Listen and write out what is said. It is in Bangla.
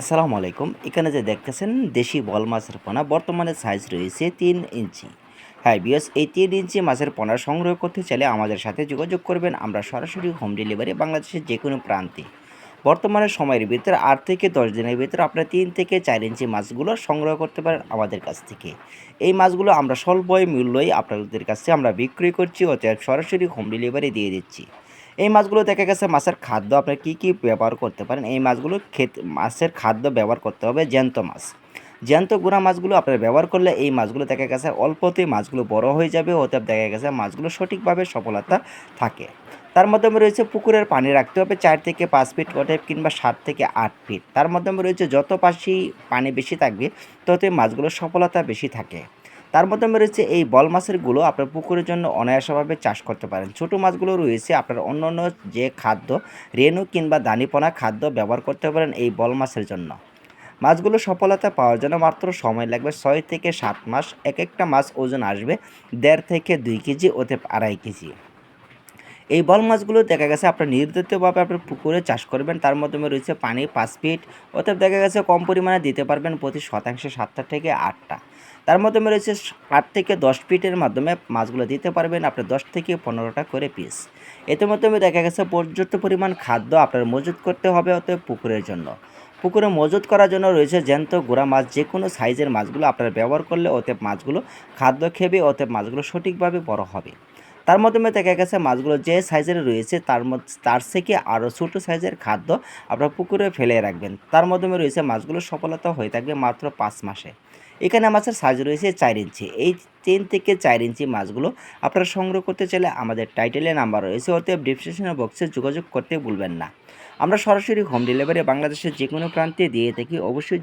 আসসালামু আলাইকুম। এখানে যে দেখতেছেন, দেশি বল মাছের পোনা, বর্তমানে সাইজ রয়েছে তিন ইঞ্চি। হ্যাঁ বিয়স এই তিন ইঞ্চি মাছের পোনা সংগ্রহ করতে চাইলে আমাদের সাথে যোগাযোগ করবেন। আমরা সরাসরি হোম ডেলিভারি বাংলাদেশের যে কোনো প্রান্তে। বর্তমানে সময়ের ভিতরে আট থেকে দশ দিনের ভিতরে আপনারা তিন থেকে চার ইঞ্চি মাছগুলো সংগ্রহ করতে পারেন আমাদের কাছ থেকে। এই মাছগুলো আমরা স্বল্প মূল্যই আপনাদের কাছে আমরা বিক্রি করছি, অতএব সরাসরি হোম ডেলিভারি দিয়ে দিচ্ছি। এই মাছগুলো দেখা গেছে মাছের খাদ্য। আপনার কী কী ব্যবহার করতে পারেন? এই মাছগুলো খেতে, মাছের খাদ্য ব্যবহার করতে হবে জ্যান্ত মাছ। জ্যান্ত গুঁড়া মাছগুলো আপনার ব্যবহার করলে এই মাছগুলো দেখা গেছে অল্পতেই মাছগুলো বড় হয়ে যাবে। অতএব দেখা গেছে মাছগুলো সঠিকভাবে সফলতা থাকে। তার মাধ্যমে রয়েছে পুকুরের পানি রাখতে হবে চার থেকে পাঁচ ফিট অতএব কিংবা সাত থেকে আট ফিট। তার মাধ্যমে রয়েছে যত পাশি পানি বেশি থাকবে, ততই মাছগুলোর সফলতা বেশি থাকে। তার মধ্যে রয়েছে এই বল মাছেরগুলো আপনার পুকুরের জন্য অনায়াসভাবে চাষ করতে পারেন। ছোট মাছগুলো রয়েছে, আপনার অন্য অন্য যে খাদ্য, রেণু কিংবা দানিপনা খাদ্য ব্যবহার করতে পারেন এই বল মাছের জন্য। মাছগুলো সফলতা পাওয়ার জন্য মাত্র সময় লাগবে ছয় থেকে সাত মাস। এক একটা মাছ ওজন আসবে দেড় থেকে দুই কেজি ওতে আড়াই কেজি। এই বল মাছগুলো দেখা গেছে আপনার নির্ধারিতভাবে আপনার পুকুরে চাষ করবেন, তার মাধ্যমে রয়েছে পানি পাঁচ ফিট অতএব দেখা গেছে কম পরিমাণে দিতে পারবেন প্রতি শতাংশে সাতটা থেকে আটটা। তার মাধ্যমে রয়েছে আট থেকে দশ ফিটের মাধ্যমে মাছগুলো দিতে পারবেন আপনার দশ থেকে পনেরোটা করে পিস এতে মাধ্যমে দেখা গেছে পর্যাপ্ত পরিমাণ খাদ্য আপনার মজুত করতে হবে অতএব পুকুরের জন্য। পুকুরে মজুত করার জন্য রয়েছে জ্যান্ত গোড়া মাছ যে কোনো সাইজের মাছগুলো আপনারা ব্যবহার করলে অতএব মাছগুলো খাদ্য খেবে, অতএব মাছগুলো সঠিকভাবে বড় হবে। তার মাধ্যমে দেখা গেছে মাছগুলো যে সাইজের রয়েছে, তার তার থেকে আরও ছোটো সাইজের খাদ্য আপনারা পুকুরে ফেলে রাখবেন। তার মাধ্যমে রয়েছে মাছগুলো সফলতা হয়ে থাকবে মাত্র পাঁচ মাসে। এখানে মাছের সাইজ রয়েছে চার ইঞ্চি। এই তিন থেকে চার ইঞ্চি মাছগুলো আপনারা সংগ্রহ করতে চাইলে আমাদের টাইটেলে নাম্বার রয়েছে, অতএব ডিসক্রিপশনের বক্সে যোগাযোগ করতে ভুলবেন না। আমরা সরাসরি হোম ডেলিভারি বাংলাদেশের যে কোনো প্রান্তে দিয়ে থাকি, অবশ্যই